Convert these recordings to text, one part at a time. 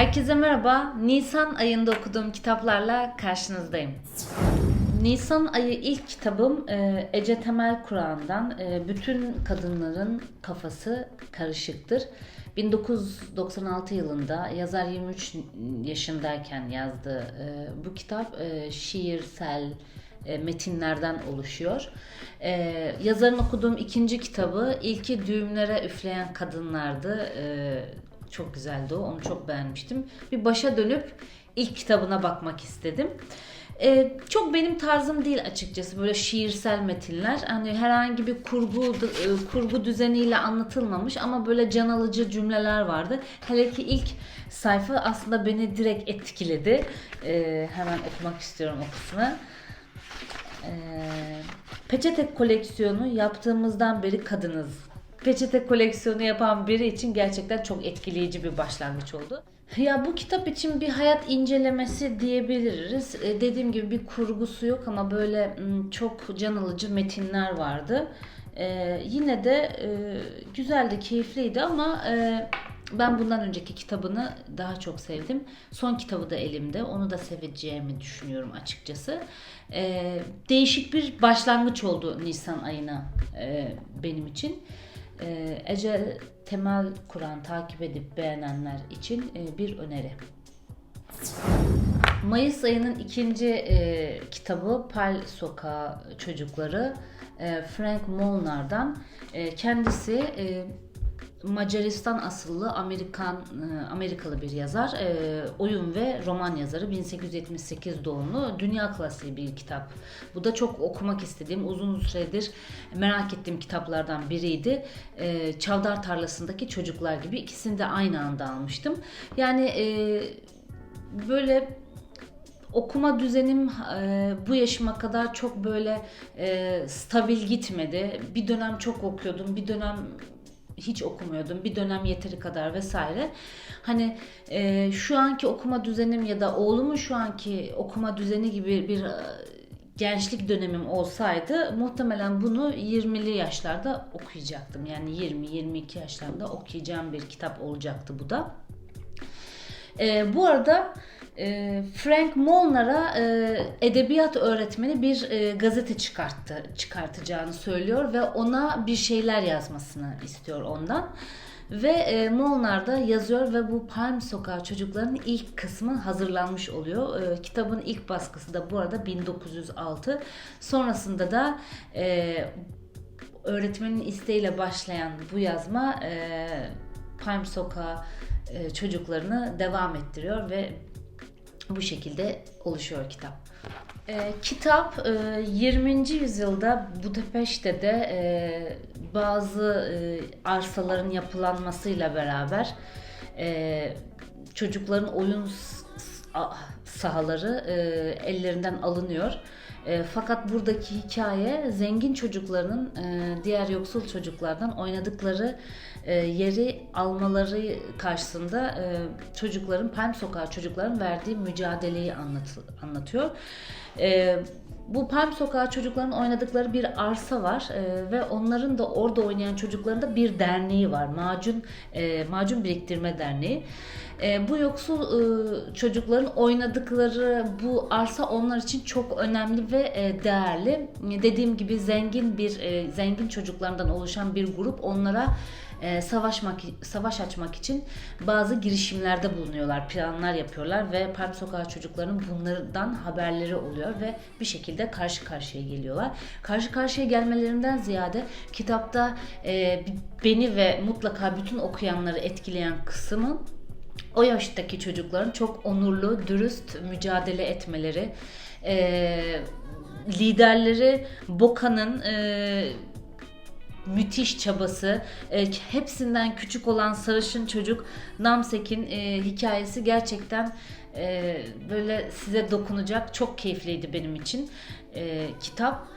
Herkese merhaba. Nisan ayında okuduğum kitaplarla karşınızdayım. Nisan ayı ilk kitabım e, Ece Temel Kur'an'dan e, Bütün Kadınların Kafası Karışıktır. 1996 yılında yazar 23 yaşındayken yazdığı e, bu kitap şiirsel metinlerden oluşuyor. Yazarın okuduğum ikinci kitabı ilki düğümlere üfleyen kadınlardı. Çok güzeldi o. Onu çok beğenmiştim. Bir başa dönüp ilk kitabına bakmak istedim. Ee, çok benim tarzım değil açıkçası böyle şiirsel metinler. Hani herhangi bir kurgu e, kurgu düzeniyle anlatılmamış ama böyle can alıcı cümleler vardı. Hele ki ilk sayfa aslında beni direkt etkiledi. Ee, hemen okumak istiyorum o kısmı. Ee, peçete koleksiyonu yaptığımızdan beri kadınız. Peçete koleksiyonu yapan biri için gerçekten çok etkileyici bir başlangıç oldu. Ya bu kitap için bir hayat incelemesi diyebiliriz. E, dediğim gibi bir kurgusu yok ama böyle çok can alıcı metinler vardı. E, yine de e, güzeldi, keyifliydi ama e, ben bundan önceki kitabını daha çok sevdim. Son kitabı da elimde. Onu da seveceğimi düşünüyorum açıkçası. E, değişik bir başlangıç oldu Nisan ayına e, benim için. E, Ece Temel Kur'an takip edip beğenenler için e, bir öneri. Mayıs ayının ikinci e, kitabı Pal Sokağı Çocukları e, Frank Molnar'dan. E, kendisi e, Macaristan asıllı Amerikan e, Amerikalı bir yazar, e, oyun ve roman yazarı 1878 doğumlu dünya klasiği bir kitap. Bu da çok okumak istediğim, uzun süredir merak ettiğim kitaplardan biriydi. E, Çavdar Tarlası'ndaki Çocuklar gibi ikisini de aynı anda almıştım. Yani böyle okuma düzenim e, bu yaşıma kadar çok böyle e, stabil gitmedi. Bir dönem çok okuyordum, bir dönem hiç okumuyordum. Bir dönem yeteri kadar vesaire. Hani e, şu anki okuma düzenim ya da oğlumun şu anki okuma düzeni gibi bir e, gençlik dönemim olsaydı muhtemelen bunu 20'li yaşlarda okuyacaktım. Yani 20-22 yaşlarında okuyacağım bir kitap olacaktı bu da. E, bu arada e, Frank Molnar'a e, edebiyat öğretmeni bir e, gazete çıkarttı, çıkartacağını söylüyor ve ona bir şeyler yazmasını istiyor ondan. Ve e, Molnar da yazıyor ve bu Palm Sokağı çocukların ilk kısmı hazırlanmış oluyor. E, kitabın ilk baskısı da bu arada 1906. Sonrasında da e, öğretmenin isteğiyle başlayan bu yazma e, Palm Sokağı e, çocuklarını devam ettiriyor ve bu şekilde oluşuyor kitap. E, kitap e, 20. yüzyılda Budapeşte'de e, bazı e, arsaların yapılanmasıyla beraber e, çocukların oyun sahaları e, ellerinden alınıyor. E, fakat buradaki hikaye zengin çocukların e, diğer yoksul çocuklardan oynadıkları e, yeri almaları karşısında e, çocukların, Palm Sokağı çocukların verdiği mücadeleyi anlat, anlatıyor. E, bu Palm Sokağı çocukların oynadıkları bir arsa var e, ve onların da orada oynayan çocukların da bir derneği var. Macun e, Macun Biriktirme Derneği. E, bu yoksul e, çocukların oynadıkları bu arsa onlar için çok önemli ve e, değerli. Dediğim gibi zengin bir e, zengin çocuklardan oluşan bir grup onlara e, savaşmak savaş açmak için bazı girişimlerde bulunuyorlar, planlar yapıyorlar ve Palm Sokağı çocuklarının bunlardan haberleri oluyor ve bir şekilde karşı karşıya geliyorlar. Karşı karşıya gelmelerinden ziyade kitapta e, beni ve mutlaka bütün okuyanları etkileyen kısmı o yaştaki çocukların çok onurlu, dürüst mücadele etmeleri, e, liderleri Boka'nın e, müthiş çabası, e, hepsinden küçük olan sarışın çocuk Namsek'in e, hikayesi gerçekten e, böyle size dokunacak. Çok keyifliydi benim için kitap.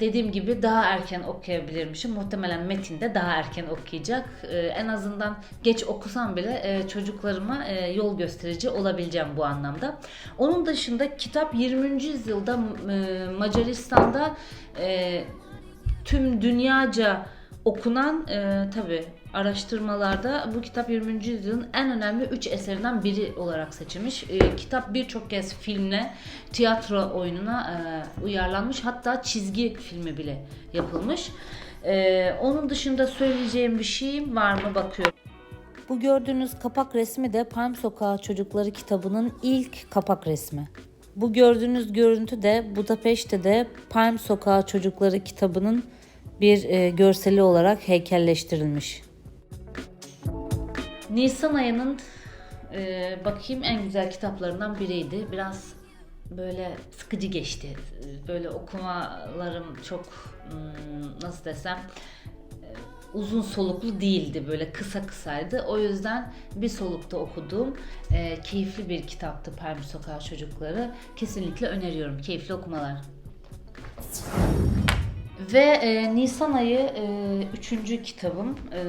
Dediğim gibi daha erken okuyabilirmişim. Muhtemelen Metin de daha erken okuyacak. En azından geç okusam bile e, çocuklarıma yol gösterici olabileceğim bu anlamda. Onun dışında kitap 20. yüzyılda Macaristan'da tüm dünyaca okunan e, tabi araştırmalarda bu kitap 20. yüzyılın en önemli 3 eserinden biri olarak seçilmiş. E, kitap birçok kez filmle, tiyatro oyununa e, uyarlanmış. Hatta çizgi filmi bile yapılmış. E, onun dışında söyleyeceğim bir şey var mı bakıyorum. Bu gördüğünüz kapak resmi de Palm Sokağı Çocukları kitabının ilk kapak resmi. Bu gördüğünüz görüntü de Budapeşte'de Palm Sokağı Çocukları kitabının bir e, görseli olarak heykelleştirilmiş. Nisan ayının e, bakayım en güzel kitaplarından biriydi. Biraz böyle sıkıcı geçti. Böyle okumalarım çok hmm, nasıl desem e, uzun soluklu değildi. Böyle kısa kısaydı. O yüzden bir solukta okuduğum e, keyifli bir kitaptı Palm Sokağı Çocukları. Kesinlikle öneriyorum. Keyifli okumalar. Ve e, Nisan ayı e, üçüncü kitabım e,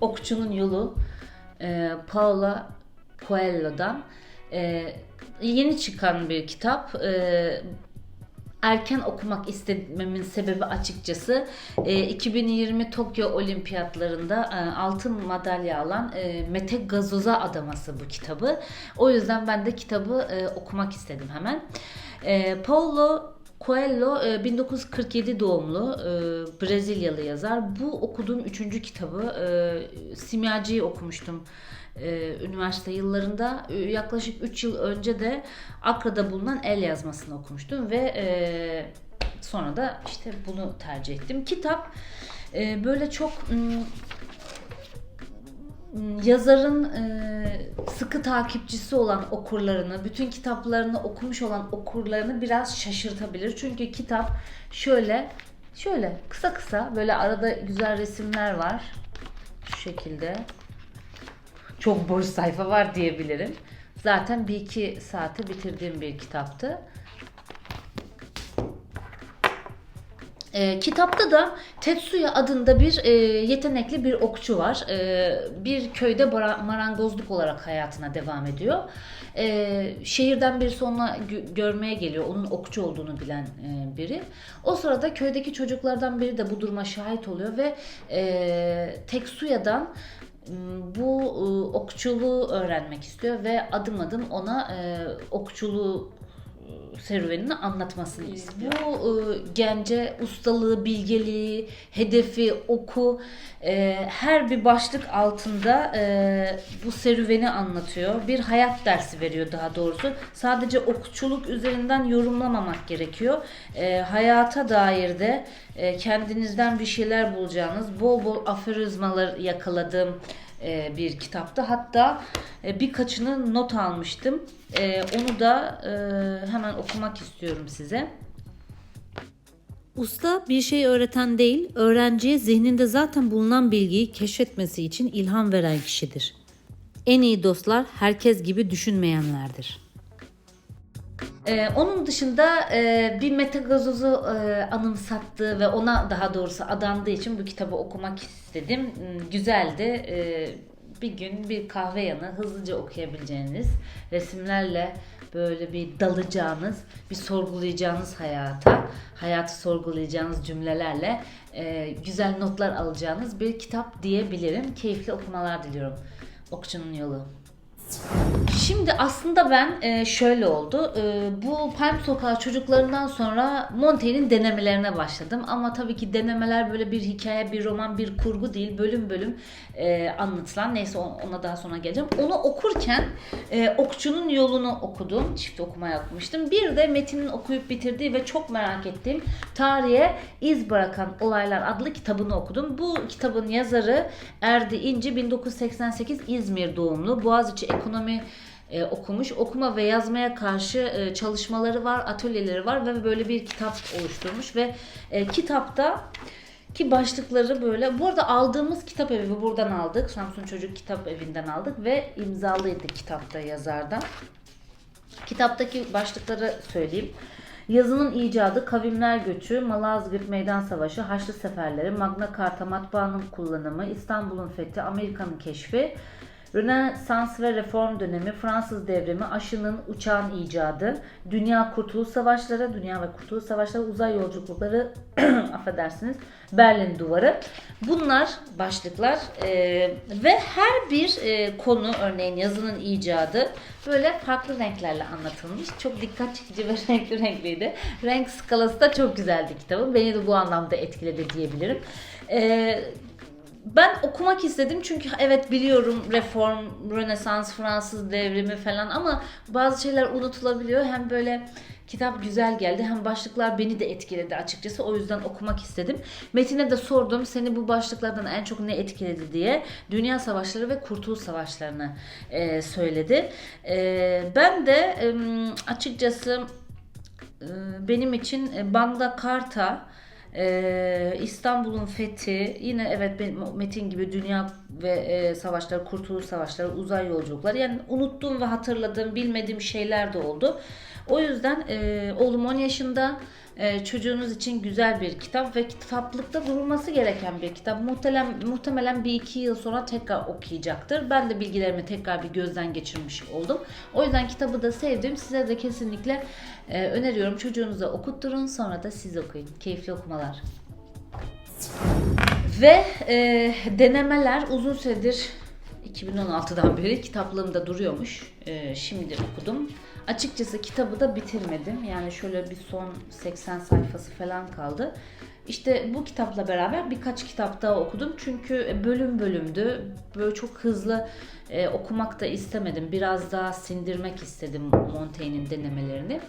Okçunun Yolu e, Paula Coelho'dan e, yeni çıkan bir kitap. E, erken okumak istememin sebebi açıkçası e, 2020 Tokyo Olimpiyatlarında e, altın madalya alan e, Mete Gazoz'a adaması bu kitabı. O yüzden ben de kitabı e, okumak istedim hemen. E, Paulo Coelho e, 1947 doğumlu e, Brezilyalı yazar. Bu okuduğum üçüncü kitabı e, Simyacı'yı okumuştum e, üniversite yıllarında. E, Yaklaşık 3 yıl önce de Akra'da bulunan el yazmasını okumuştum ve e, sonra da işte bunu tercih ettim. Kitap e, böyle çok mm, yazarın e, sıkı takipçisi olan okurlarını, bütün kitaplarını okumuş olan okurlarını biraz şaşırtabilir. Çünkü kitap şöyle şöyle kısa kısa böyle arada güzel resimler var. Şu şekilde. Çok boş sayfa var diyebilirim. Zaten bir iki saate bitirdiğim bir kitaptı. E, kitapta da Tetsuya adında bir e, yetenekli bir okçu var. E, bir köyde marangozluk olarak hayatına devam ediyor. E, şehirden birisi onunla gö- görmeye geliyor. Onun okçu olduğunu bilen e, biri. O sırada köydeki çocuklardan biri de bu duruma şahit oluyor ve e, Tetsuya'dan bu e, okçuluğu öğrenmek istiyor ve adım adım ona e, okçuluğu serüvenini anlatmasını istiyor. Bu e, gence ustalığı, bilgeliği, hedefi, oku e, her bir başlık altında e, bu serüveni anlatıyor. Bir hayat dersi veriyor daha doğrusu. Sadece okçuluk üzerinden yorumlamamak gerekiyor. E, hayata dair de e, kendinizden bir şeyler bulacağınız, bol bol aforizmalar yakaladığım e, bir kitaptı. Hatta e, birkaçını not almıştım. E, onu da e, hemen okumak istiyorum size. Usta bir şey öğreten değil, öğrenciye zihninde zaten bulunan bilgiyi keşfetmesi için ilham veren kişidir. En iyi dostlar herkes gibi düşünmeyenlerdir. Ee, onun dışında e, bir metagazoz'u e, anımsattığı ve ona daha doğrusu adandığı için bu kitabı okumak istedim. Hmm, Güzeldi. Ee, bir gün bir kahve yanı hızlıca okuyabileceğiniz resimlerle böyle bir dalacağınız, bir sorgulayacağınız hayata, hayatı sorgulayacağınız cümlelerle e, güzel notlar alacağınız bir kitap diyebilirim. Keyifli okumalar diliyorum. Okçunun Yolu. Şimdi aslında ben e, şöyle oldu. E, bu Palm Sokağı çocuklarından sonra Montaigne'in denemelerine başladım. Ama tabii ki denemeler böyle bir hikaye, bir roman, bir kurgu değil. Bölüm bölüm e, anlatılan. Neyse ona daha sonra geleceğim. Onu okurken e, Okçunun Yolunu okudum. Çift okuma yapmıştım. Bir de Metin'in okuyup bitirdiği ve çok merak ettiğim Tarihe İz Bırakan Olaylar adlı kitabını okudum. Bu kitabın yazarı Erdi İnci 1988 İzmir doğumlu. Boğaziçi Ekonomi e, okumuş. Okuma ve yazmaya karşı e, çalışmaları var, atölyeleri var ve böyle bir kitap oluşturmuş ve e, kitapta ki başlıkları böyle. Bu arada aldığımız kitap evi buradan aldık. Samsun Çocuk Kitap Evi'nden aldık ve imzalıydı kitapta yazardan. Kitaptaki başlıkları söyleyeyim. Yazının icadı, kavimler göçü, Malazgirt Meydan Savaşı, Haçlı Seferleri, Magna Carta matbaanın kullanımı, İstanbul'un fethi, Amerika'nın keşfi, Rönesans ve Reform dönemi, Fransız devrimi, aşının, uçağın icadı, Dünya Kurtuluş Savaşları, Dünya ve Kurtuluş Savaşları, uzay yolculukları, affedersiniz, Berlin Duvarı. Bunlar başlıklar Ee, ve her bir e, konu, örneğin yazının icadı böyle farklı renklerle anlatılmış. Çok dikkat çekici ve renkli renkliydi. Renk skalası da çok güzeldi kitabın. Beni de bu anlamda etkiledi diyebilirim. Ee, ben okumak istedim çünkü evet biliyorum reform, rönesans, Fransız devrimi falan ama bazı şeyler unutulabiliyor. Hem böyle kitap güzel geldi hem başlıklar beni de etkiledi açıkçası. O yüzden okumak istedim. Metin'e de sordum seni bu başlıklardan en çok ne etkiledi diye. Dünya Savaşları ve Kurtuluş Savaşları'nı e, söyledi. E, ben de e, açıkçası e, benim için e, Banda Karta, ee, İstanbul'un fethi yine evet Metin gibi dünya ve e, savaşları, kurtuluş savaşları, uzay yolculukları yani unuttuğum ve hatırladığım, bilmediğim şeyler de oldu. O yüzden e, oğlum 10 yaşında e, çocuğunuz için güzel bir kitap ve kitaplıkta durulması gereken bir kitap. Muhtemelen, muhtemelen bir iki yıl sonra tekrar okuyacaktır. Ben de bilgilerimi tekrar bir gözden geçirmiş oldum. O yüzden kitabı da sevdim. Size de kesinlikle e, öneriyorum. Çocuğunuza okutturun sonra da siz okuyun. Keyifli okumalar. Ve e, denemeler uzun süredir 2016'dan beri kitaplığımda duruyormuş. E, şimdi okudum. Açıkçası kitabı da bitirmedim. Yani şöyle bir son 80 sayfası falan kaldı. İşte bu kitapla beraber birkaç kitap daha okudum. Çünkü bölüm bölümdü. Böyle çok hızlı e, okumak da istemedim. Biraz daha sindirmek istedim Montaigne'in denemelerini.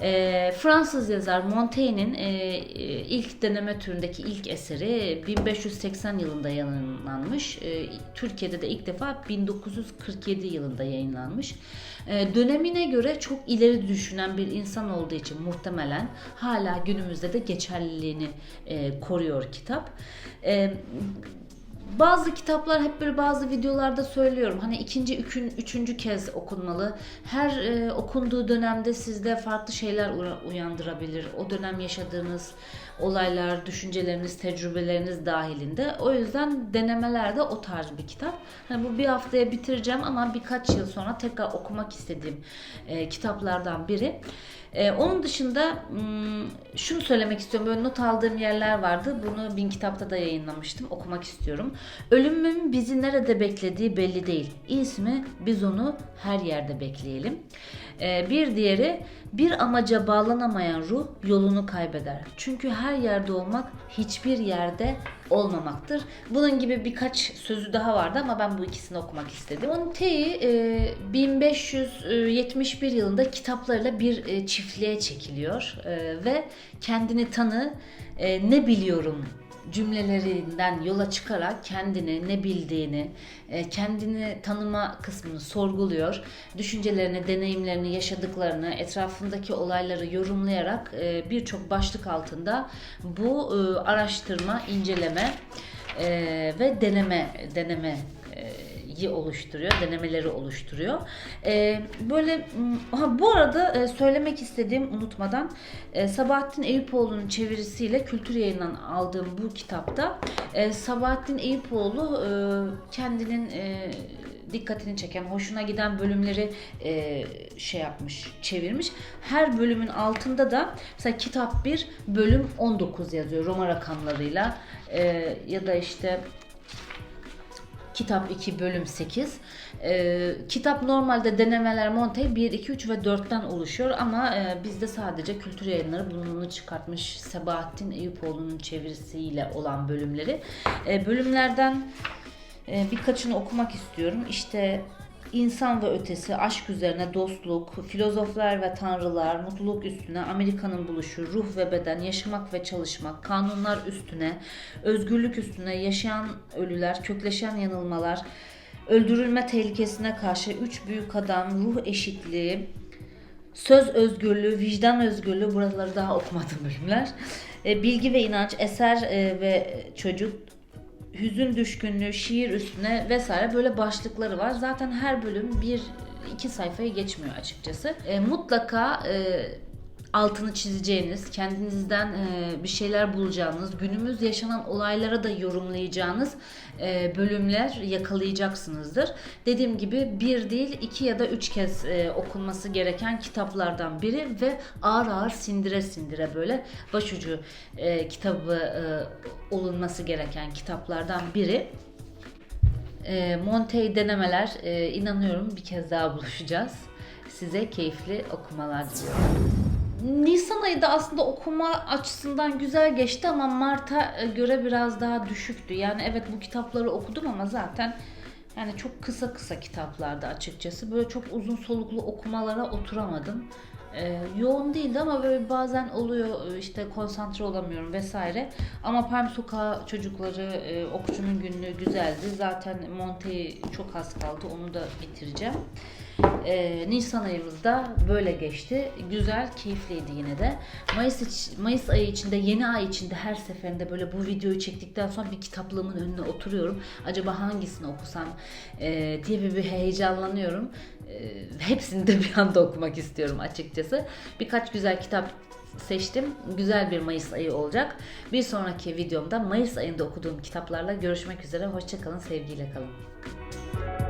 E, Fransız yazar Montaigne'in e, ilk deneme türündeki ilk eseri 1580 yılında yayınlanmış. E, Türkiye'de de ilk defa 1947 yılında yayınlanmış. E, dönemine göre çok ileri düşünen bir insan olduğu için muhtemelen hala günümüzde de geçerliliğini e, koruyor kitap. E, bazı kitaplar hep böyle bazı videolarda söylüyorum. Hani ikinci, üçün, üçüncü kez okunmalı. Her e, okunduğu dönemde sizde farklı şeyler uyandırabilir. O dönem yaşadığınız olaylar, düşünceleriniz, tecrübeleriniz dahilinde. O yüzden denemelerde o tarz bir kitap. Hani bu bir haftaya bitireceğim ama birkaç yıl sonra tekrar okumak istediğim e, kitaplardan biri. Ee, onun dışında hmm, şunu söylemek istiyorum. Böyle not aldığım yerler vardı. Bunu bin kitapta da yayınlamıştım. Okumak istiyorum. Ölümün bizi nerede beklediği belli değil. İsmi biz onu her yerde bekleyelim. Ee, bir diğeri bir amaca bağlanamayan ruh yolunu kaybeder. Çünkü her yerde olmak hiçbir yerde olmamaktır. Bunun gibi birkaç sözü daha vardı ama ben bu ikisini okumak istedim. Monte'yi e, 1571 yılında kitaplarıyla bir e, çiftliğe çekiliyor e, ve kendini tanı e, ne biliyorum cümlelerinden yola çıkarak kendini ne bildiğini, e, kendini tanıma kısmını sorguluyor. Düşüncelerini, deneyimlerini, yaşadıklarını, etrafındaki olayları yorumlayarak e, birçok başlık altında bu e, araştırma, inceleme ve deneme deneme oluşturuyor, denemeleri oluşturuyor. Ee, böyle ha, bu arada e, söylemek istediğim unutmadan e, Sabahattin Eyüpoğlu'nun çevirisiyle kültür yayından aldığım bu kitapta e, Sabahattin Eyüpoğlu e, kendinin e, dikkatini çeken, hoşuna giden bölümleri e, şey yapmış, çevirmiş. Her bölümün altında da mesela kitap 1 bölüm 19 yazıyor Roma rakamlarıyla e, ya da işte Kitap 2 bölüm 8. Ee, kitap normalde denemeler Monte 1, 2, 3 ve 4'ten oluşuyor ama e, bizde sadece kültür yayınları bununu çıkartmış Sebahattin Eyüpoğlu'nun çevirisiyle olan bölümleri. E, bölümlerden e, birkaçını okumak istiyorum. İşte insan ve ötesi, aşk üzerine dostluk, filozoflar ve tanrılar, mutluluk üstüne, Amerika'nın buluşu, ruh ve beden, yaşamak ve çalışmak, kanunlar üstüne, özgürlük üstüne, yaşayan ölüler, kökleşen yanılmalar, öldürülme tehlikesine karşı üç büyük adam, ruh eşitliği, söz özgürlüğü, vicdan özgürlüğü, buraları daha okumadım bölümler. E, bilgi ve inanç, eser e, ve çocuk, hüzün düşkünlüğü, şiir üstüne vesaire böyle başlıkları var. Zaten her bölüm bir iki sayfayı geçmiyor açıkçası. E, mutlaka e, altını çizeceğiniz, kendinizden e, bir şeyler bulacağınız, günümüz yaşanan olaylara da yorumlayacağınız e, bölümler yakalayacaksınızdır. Dediğim gibi bir değil iki ya da üç kez e, okunması gereken kitaplardan biri ve ağır ağır sindire sindire böyle başucu kitabı e, olunması gereken kitaplardan biri. E, Montey denemeler e, inanıyorum bir kez daha buluşacağız. Size keyifli okumalar diliyorum. Nisan ayı da aslında okuma açısından güzel geçti ama Mart'a e, göre biraz daha düşüktü. Yani evet bu kitapları okudum ama zaten yani çok kısa kısa kitaplardı açıkçası. Böyle çok uzun soluklu okumalara oturamadım. Ee, yoğun değildi ama böyle bazen oluyor e, işte konsantre olamıyorum vesaire. Ama Palm Sokağı çocukları e, okucunun günlüğü güzeldi. Zaten Monte'yi çok az kaldı onu da bitireceğim. Ee, Nisan ayımız da böyle geçti. Güzel, keyifliydi yine de. Mayıs iç- Mayıs ayı içinde, yeni ay içinde her seferinde böyle bu videoyu çektikten sonra bir kitaplığımın önüne oturuyorum. Acaba hangisini okusam e, diye bir, bir heyecanlanıyorum. E, hepsini de bir anda okumak istiyorum açıkçası. Birkaç güzel kitap seçtim. Güzel bir Mayıs ayı olacak. Bir sonraki videomda Mayıs ayında okuduğum kitaplarla görüşmek üzere. Hoşçakalın, sevgiyle kalın.